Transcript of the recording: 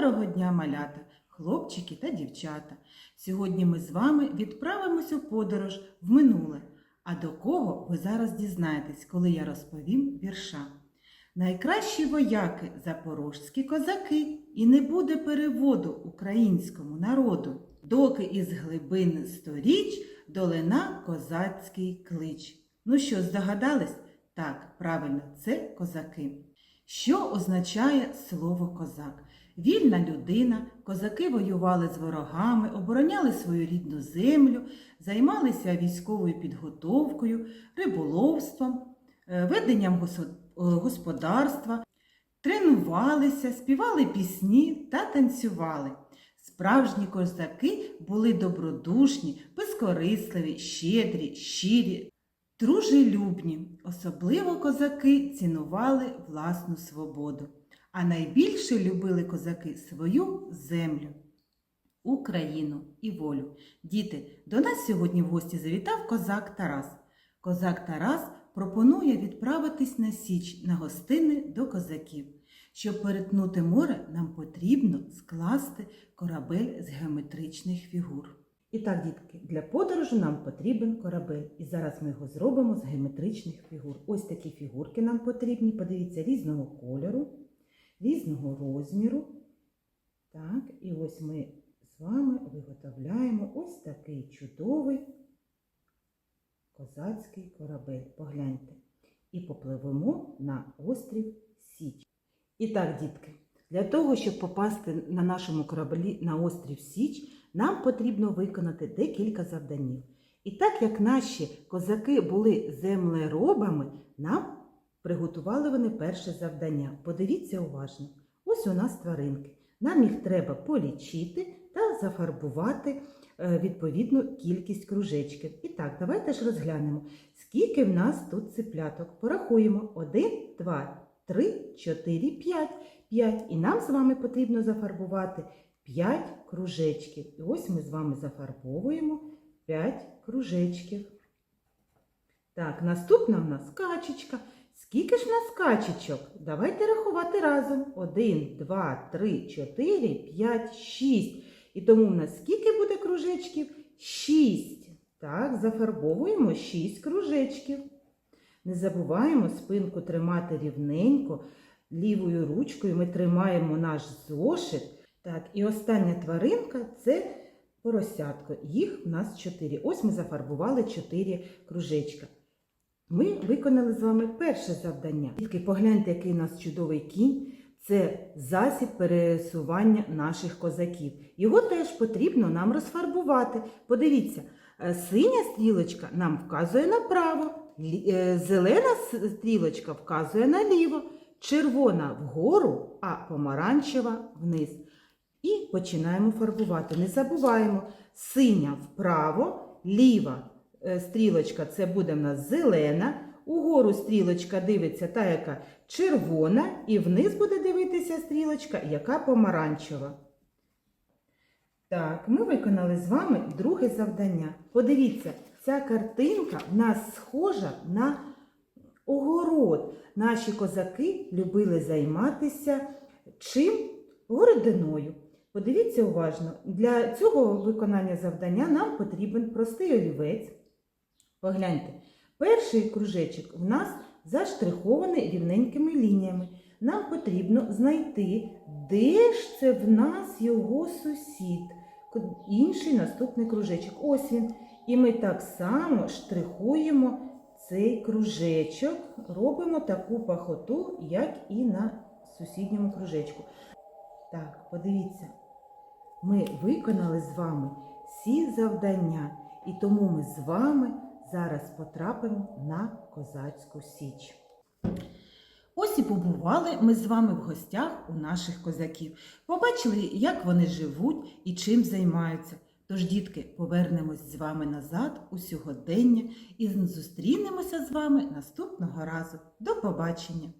Доброго дня, малята, хлопчики та дівчата. Сьогодні ми з вами відправимось у подорож в минуле. А до кого ви зараз дізнаєтесь, коли я розповім вірша. Найкращі вояки запорожські козаки, і не буде переводу українському народу, доки із глибин сторіч долина козацький клич. Ну що, здогадались? Так, правильно, це козаки. Що означає слово козак? Вільна людина, козаки воювали з ворогами, обороняли свою рідну землю, займалися військовою підготовкою, риболовством, е, веденням е, господарства, тренувалися, співали пісні та танцювали. Справжні козаки були добродушні, безкорисливі, щедрі, щирі, дружелюбні. Особливо козаки цінували власну свободу. А найбільше любили козаки свою землю, Україну і волю. Діти, до нас сьогодні в гості завітав козак Тарас. Козак Тарас пропонує відправитись на Січ на гостини до козаків. Щоб перетнути море, нам потрібно скласти корабель з геометричних фігур. І так, дітки, для подорожі нам потрібен корабель. І зараз ми його зробимо з геометричних фігур. Ось такі фігурки нам потрібні. Подивіться, різного кольору, різного розміру. Так, і ось ми з вами виготовляємо ось такий чудовий козацький корабель. Погляньте. І попливемо на острів Січ. І так, дітки, для того, щоб попасти на нашому кораблі на острів Січ, нам потрібно виконати декілька завданів. І так як наші козаки були землеробами, нам приготували вони перше завдання. Подивіться уважно. Ось у нас тваринки. Нам їх треба полічити та зафарбувати е, відповідну кількість кружечків. І так, давайте ж розглянемо, скільки в нас тут ципляток. Порахуємо. Один, два, три, чотири, п'ять. П'ять. І нам з вами потрібно зафарбувати 5 кружечків. І ось ми з вами зафарбовуємо 5 кружечків. Так, наступна в нас качечка. Скільки ж нас качечок? Давайте рахувати разом. 1, 2, 3, 4, 5, 6. І тому в нас скільки буде кружечків? 6. Так, зафарбовуємо 6 кружечків. Не забуваємо спинку тримати рівненько. Лівою ручкою ми тримаємо наш зошит. Так, і остання тваринка це поросятко. Їх в нас 4. Ось ми зафарбували 4 кружечка. Ми виконали з вами перше завдання. Тільки погляньте, який у нас чудовий кінь. Це засіб пересування наших козаків. Його теж потрібно нам розфарбувати. Подивіться, е, синя стрілочка нам вказує направо, е, зелена стрілочка вказує наліво, червона вгору, а помаранчева вниз. І починаємо фарбувати. Не забуваємо, синя вправо, ліва стрілочка це буде в нас зелена, угору стрілочка дивиться та, яка червона, і вниз буде дивитися стрілочка, яка помаранчева. Так, ми виконали з вами друге завдання. Подивіться, ця картинка в нас схожа на огород. Наші козаки любили займатися чим? Городиною. Подивіться уважно, для цього виконання завдання нам потрібен простий олівець. Погляньте, перший кружечок в нас заштрихований рівненькими лініями. Нам потрібно знайти, де ж це в нас його сусід. Інший наступний кружечок. Ось він. І ми так само штрихуємо цей кружечок, робимо таку пахоту, як і на сусідньому кружечку. Так, подивіться, ми виконали з вами всі завдання, і тому ми з вами зараз потрапимо на козацьку січ. Ось і побували ми з вами в гостях у наших козаків. Побачили, як вони живуть і чим займаються. Тож, дітки, повернемось з вами назад у сьогодення і зустрінемося з вами наступного разу. До побачення!